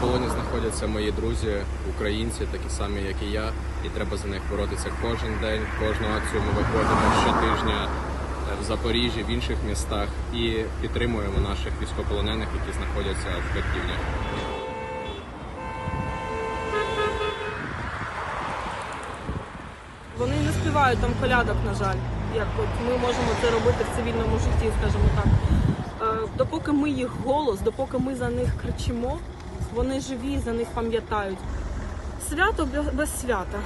Полоні знаходяться мої друзі, українці, такі самі, як і я, і треба за них боротися кожен день. Кожну акцію ми виходимо щотижня е, в Запоріжжі, в інших містах і підтримуємо наших військовополонених, які знаходяться в Харківні. Вони не співають там колядок, на жаль, як от ми можемо це робити в цивільному житті, скажімо так. Е, Допоки ми їх голос, допоки ми за них кричимо, вони живі, за них пам'ятають. Свято без свята.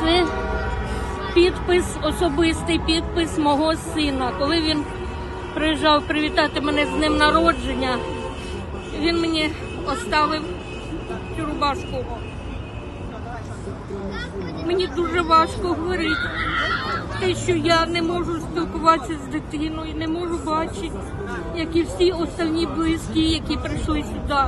Це підпис, особистий підпис мого сина. Коли він приїжджав привітати мене з днем народження, він мені оставив цю рубашку. Мені дуже важко говорити. Те, що я не можу спілкуватися з дитиною, не можу бачити, як і всі остальні близькі, які прийшли сюди.